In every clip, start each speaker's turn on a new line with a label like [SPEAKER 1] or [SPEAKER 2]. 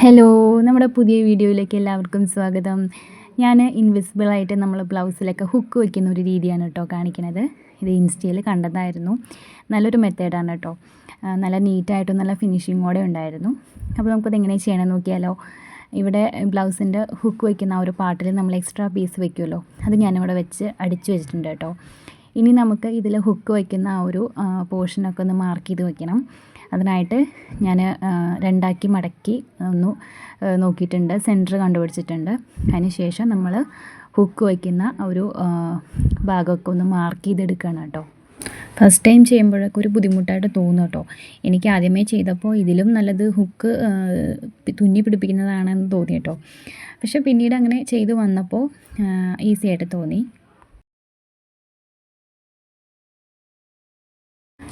[SPEAKER 1] Hello നമ്മുടെ പുതിയ വീഡിയോയിലേക്ക് എല്ലാവർക്കും സ്വാഗതം. ഞാൻ ഇൻവിസിബിളായിട്ട് നമ്മൾ ബ്ലൗസിലൊക്കെ ഹുക്ക് വയ്ക്കുന്ന ഒരു രീതിയാണ് കേട്ടോ കാണിക്കുന്നത് ഇത് ഇൻസ്റ്റയിൽ കണ്ടതായിരുന്നു. നല്ലൊരു മെത്തേഡാണ് കേട്ടോ നല്ല നീറ്റായിട്ടും നല്ല ഫിനിഷിങ്ങോടെ ഉണ്ടായിരുന്നു. അപ്പോൾ നമുക്കത് എങ്ങനെ ചെയ്യണമെന്ന് നോക്കിയാലോ. ഇവിടെ ബ്ലൗസിന്റെ ഹുക്ക് വയ്ക്കുന്ന ആ ഒരു പാർട്ടിൽ നമ്മൾ എക്സ്ട്രാ പീസ് വയ്ക്കുമല്ലോ അത് ഞാനിവിടെ വെച്ച് അടിച്ചു വെച്ചിട്ടുണ്ട് കേട്ടോ ഇനി നമുക്ക് ഇതിൽ ഹുക്ക് വയ്ക്കുന്ന ആ ഒരു പോർഷനൊക്കെ ഒന്ന് മാർക്ക് ചെയ്ത് വെക്കണം. അതിനായിട്ട് ഞാൻ രണ്ടാക്കി മടക്കി ഒന്ന് നോക്കിയിട്ടുണ്ട്. സെന്റർ കണ്ടുപിടിച്ചിട്ടുണ്ട്. അതിന് ശേഷം നമ്മൾ ഹുക്ക് വയ്ക്കുന്ന ഒരു ഭാഗമൊക്കെ ഒന്ന് മാർക്ക് ചെയ്തെടുക്കുകയാണ് കേട്ടോ. ഫസ്റ്റ് ടൈം ചെയ്യുമ്പോഴൊക്കെ ഒരു ബുദ്ധിമുട്ടായിട്ട് തോന്നും കേട്ടോ. എനിക്ക് ആദ്യമേ ചെയ്തപ്പോൾ ഇതിലും നല്ലത് ഹുക്ക് തുന്നി പിടിപ്പിക്കുന്നതാണെന്ന് തോന്നി കേട്ടോ. പക്ഷെ പിന്നീട് അങ്ങനെ ചെയ്തു വന്നപ്പോൾ ഈസി ആയിട്ട് തോന്നി.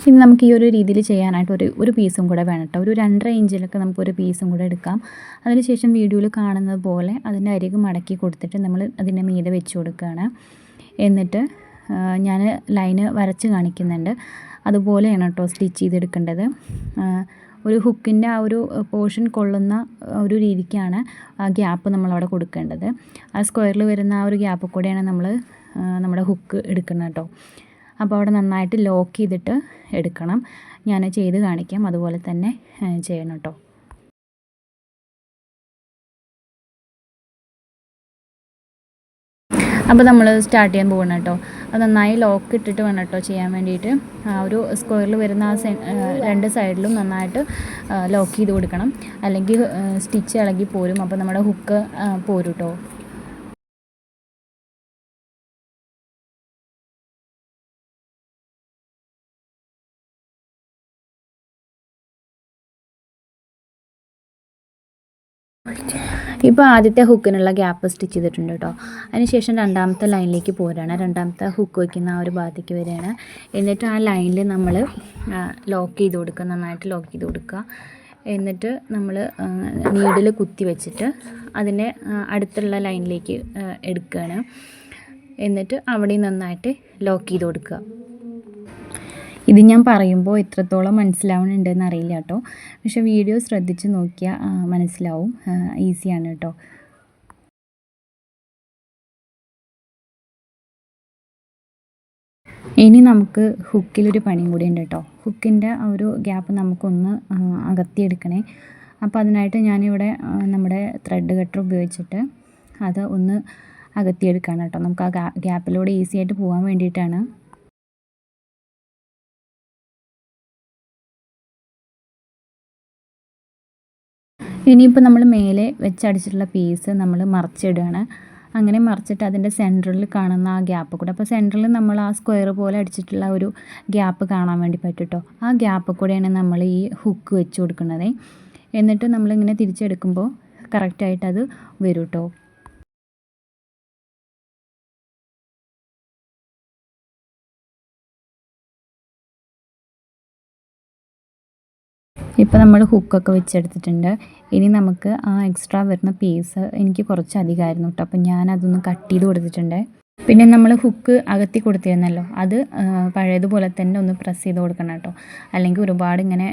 [SPEAKER 1] ഇനി നമുക്ക് ഈ ഒരു രീതിയിൽ ചെയ്യാനായിട്ട് ഒരു ഒരു പീസും കൂടെ വേണം കേട്ടോ. ഒരു രണ്ടര ഇഞ്ചിലൊക്കെ നമുക്ക് ഒരു പീസും കൂടെ എടുക്കാം. അതിനുശേഷം വീഡിയോയിൽ കാണുന്നത് പോലെ അതിന്റെ അരികു മടക്കി കൊടുത്തിട്ട് നമ്മൾ അതിന്റെ മീതെ വെച്ച് കൊടുക്കുകയാണ് എന്നിട്ട് ഞാൻ ലൈന് വരച്ച് കാണിക്കുന്നുണ്ട്. അതുപോലെയാണ് കേട്ടോ സ്റ്റിച്ച് ചെയ്തെടുക്കേണ്ടത്. ഒരു ഹുക്കിന്റെ ആ ഒരു പോർഷൻ കൊള്ളുന്ന ഒരു രീതിക്കാണ് ആ ഗ്യാപ്പ് നമ്മളവിടെ കൊടുക്കേണ്ടത്. ആ സ്ക്വയറിൽ വരുന്ന ആ ഒരു ഗ്യാപ്പ് കൂടെയാണ് നമ്മൾ നമ്മുടെ ഹുക്ക് എടുക്കുന്നത് കേട്ടോ. അപ്പോൾ അവിടെ നന്നായിട്ട് ലോക്ക് ചെയ്തിട്ട് എടുക്കണം. ഞാൻ ചെയ്ത് കാണിക്കാം. അതുപോലെ തന്നെ ചെയ്യണം കേട്ടോ. അപ്പോൾ നമ്മൾ സ്റ്റാർട്ട് ചെയ്യാൻ പോകണം കേട്ടോ. അത് നന്നായി ലോക്ക് ഇട്ടിട്ട് വേണം കേട്ടോ ചെയ്യാൻ വേണ്ടിയിട്ട്. ആ ഒരു സ്ക്വയറിൽ വരുന്ന ആ രണ്ട് സൈഡിലും നന്നായിട്ട് ലോക്ക് ചെയ്ത് കൊടുക്കണം. അല്ലെങ്കിൽ സ്റ്റിച്ച് ഇളകി പോരും. അപ്പോൾ നമ്മുടെ ഹുക്ക് പോരും കേട്ടോ. ഇപ്പോൾ ആദ്യത്തെ ഹുക്കിനുള്ള ഗ്യാപ്പ് സ്റ്റിച്ച് ചെയ്തിട്ടുണ്ട് കേട്ടോ അതിനുശേഷം രണ്ടാമത്തെ ലൈനിലേക്ക് പോരുകയാണ്. രണ്ടാമത്തെ ഹുക്ക് വയ്ക്കുന്ന ആ ഒരു ഭാഗത്തേക്ക് വരികയാണ്. എന്നിട്ട് ആ ലൈനിൽ നമ്മൾ ലോക്ക് ചെയ്ത് കൊടുക്കുക. നന്നായിട്ട് ലോക്ക് ചെയ്ത് കൊടുക്കുക. എന്നിട്ട് നമ്മൾ നീഡിൽ കുത്തി വെച്ചിട്ട് അതിനെ അടുത്തുള്ള ലൈനിലേക്ക് എടുക്കുകയാണ്. എന്നിട്ട് അവിടെ നന്നായിട്ട് ലോക്ക് ചെയ്ത് കൊടുക്കുക. ഇത് ഞാൻ പറയുമ്പോൾ എത്രത്തോളം മനസ്സിലാവുന്നുണ്ടെന്ന് അറിയില്ല കേട്ടോ. പക്ഷെ വീഡിയോ ശ്രദ്ധിച്ച് നോക്കിയാൽ മനസ്സിലാവും. ഈസിയാണ് കേട്ടോ. ഇനി നമുക്ക് ഹുക്കിലൊരു പണിയും കൂടി ഉണ്ട് കേട്ടോ. ഹുക്കിന്റെ ആ ഒരു ഗ്യാപ്പ് നമുക്കൊന്ന് അകത്തിയെടുക്കണേ. അപ്പോൾ അതിനായിട്ട് ഞാനിവിടെ നമ്മുടെ ത്രെഡ് കട്ടർ ഉപയോഗിച്ചിട്ട് അത് ഒന്ന് അകത്തിയെടുക്കുകയാണ് കേട്ടോ. നമുക്ക് ആ ഗ്യാപ്പിലൂടെ ഈസി ആയിട്ട് പോകാൻ വേണ്ടിയിട്ടാണ്. ഇനിയിപ്പോൾ നമ്മൾ മേലെ വെച്ചടിച്ചിട്ടുള്ള പീസ് നമ്മൾ മറിച്ചിടുകയാണ്. അങ്ങനെ മറിച്ചിട്ട് അതിന്റെ സെന്ററിൽ കാണുന്ന ആ ഗ്യാപ്പ് കൂടെ. അപ്പോൾ സെന്ററിൽ നമ്മൾ ആ സ്ക്വയർ പോലെ അടിച്ചിട്ടുള്ള ഒരു ഗ്യാപ്പ് കാണാൻ വേണ്ടി പറ്റും ആ ഗ്യാപ്പ് കൂടെയാണ് നമ്മൾ ഈ ഹുക്ക് വെച്ച് കൊടുക്കുന്നത്. എന്നിട്ട് നമ്മളിങ്ങനെ തിരിച്ചെടുക്കുമ്പോൾ കറക്റ്റായിട്ട് അത് വരും കേട്ടോ ഇപ്പോൾ നമ്മൾ ഹുക്കൊക്കെ വെച്ചെടുത്തിട്ടുണ്ട്. ഇനി നമുക്ക് ആ എക്സ്ട്രാ വരുന്ന പീസ് എനിക്ക് കുറച്ച് അധികമായിരുന്നു കേട്ടോ. അപ്പോൾ ഞാൻ അതൊന്ന് കട്ട് ചെയ്ത് കൊടുത്തിട്ടുണ്ട്. പിന്നെ നമ്മൾ ഹുക്ക് അകത്തി കൊടുത്തിരുന്നല്ലോ. അത് പഴയതുപോലെ തന്നെ ഒന്ന് പ്രസ് ചെയ്ത് കൊടുക്കണം കേട്ടോ. അല്ലെങ്കിൽ ഒരുപാട് ഇങ്ങനെ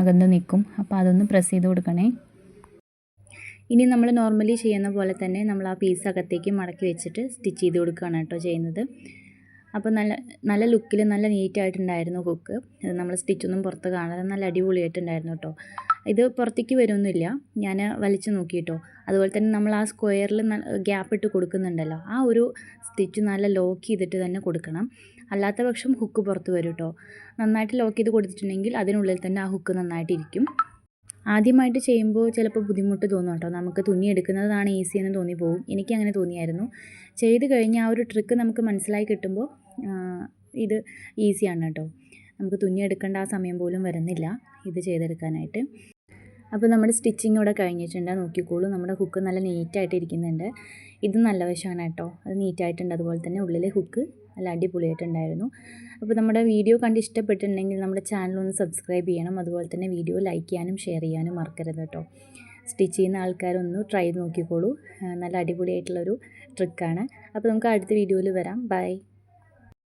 [SPEAKER 1] അകന്ന് നിൽക്കും. അപ്പോൾ അതൊന്ന് പ്രസ് ചെയ്ത് കൊടുക്കണേ. ഇനി നമ്മൾ നോർമലി ചെയ്യുന്ന പോലെ തന്നെ നമ്മൾ ആ പീസ് അകത്തേക്ക് മടക്കി വെച്ചിട്ട് സ്റ്റിച്ച് ചെയ്ത് കൊടുക്കുകയാണ് കേട്ടോ ചെയ്യുന്നത്. അപ്പോൾ നല്ല നല്ല ലുക്കിൽ നല്ല നീറ്റായിട്ടുണ്ടായിരുന്നു ഹുക്ക് ഇത് നമ്മൾ സ്റ്റിച്ചൊന്നും പുറത്ത് കാണാതെ നല്ല അടിപൊളിയായിട്ടുണ്ടായിരുന്നു കേട്ടോ ഇത് പുറത്തേക്ക് വരുമൊന്നുമില്ല ഞാൻ വലിച്ചു നോക്കിയിട്ടോ അതുപോലെ തന്നെ നമ്മൾ ആ സ്ക്വയറിൽ ഗ്യാപ്പ് ഇട്ട് കൊടുക്കുന്നുണ്ടല്ലോ. ആ ഒരു സ്റ്റിച്ച് നല്ല ലോക്ക് ചെയ്തിട്ട് തന്നെ കൊടുക്കണം. അല്ലാത്ത പക്ഷം ഹുക്ക് പുറത്ത് വരും കേട്ടോ നന്നായിട്ട് ലോക്ക് ചെയ്ത് കൊടുത്തിട്ടുണ്ടെങ്കിൽ അതിനുള്ളിൽ തന്നെ ആ ഹുക്ക് നന്നായിട്ടിരിക്കും. ആദ്യമായിട്ട് ചെയ്യുമ്പോൾ ചിലപ്പോൾ ബുദ്ധിമുട്ട് തോന്നും കേട്ടോ നമുക്ക് തുന്നി എടുക്കുന്നതാണ് ഈസി എന്ന് തോന്നിപ്പോവും. എനിക്ക് അങ്ങനെ തോന്നിയായിരുന്നു. ചെയ്ത് കഴിഞ്ഞ് ആ ഒരു ട്രിക്ക് നമുക്ക് മനസ്സിലായി കിട്ടുമ്പോൾ ഇത് ഈസിയാണ് കേട്ടോ. നമുക്ക് തുന്നി എടുക്കേണ്ട ആ സമയം പോലും വരുന്നില്ല ഇത് ചെയ്തെടുക്കാനായിട്ട്. അപ്പോൾ നമ്മുടെ സ്റ്റിച്ചിങ് ഇവിടെ കഴിഞ്ഞിട്ടുണ്ട്. നോക്കിക്കോളൂ നമ്മുടെ ഹുക്ക് നല്ല നീറ്റായിട്ട് ഇരിക്കുന്നുണ്ട്. ഇത് നല്ല വശമാണ് കേട്ടോ. അത് നീറ്റായിട്ടുണ്ട്. അതുപോലെ തന്നെ ഉള്ളിലെ ഹുക്ക് നല്ല അടിപൊളിയായിട്ടുണ്ടായിരുന്നു. അപ്പോൾ നമ്മുടെ വീഡിയോ കണ്ട് ഇഷ്ടപ്പെട്ടിട്ടുണ്ടെങ്കിൽ നമ്മുടെ ചാനൽ ഒന്ന് സബ്സ്ക്രൈബ് ചെയ്യണം. അതുപോലെ തന്നെ വീഡിയോ ലൈക്ക് ചെയ്യാനും ഷെയർ ചെയ്യാനും മറക്കരുത് കേട്ടോ. സ്റ്റിച്ച് ചെയ്യുന്ന ആൾക്കാരൊന്ന് ട്രൈ ചെയ്ത് നോക്കിക്കോളൂ. നല്ല അടിപൊളിയായിട്ടുള്ളൊരു ട്രിക്കാണ്. അപ്പോൾ നമുക്ക് അടുത്ത വീഡിയോയിൽ വരാം. ബൈ.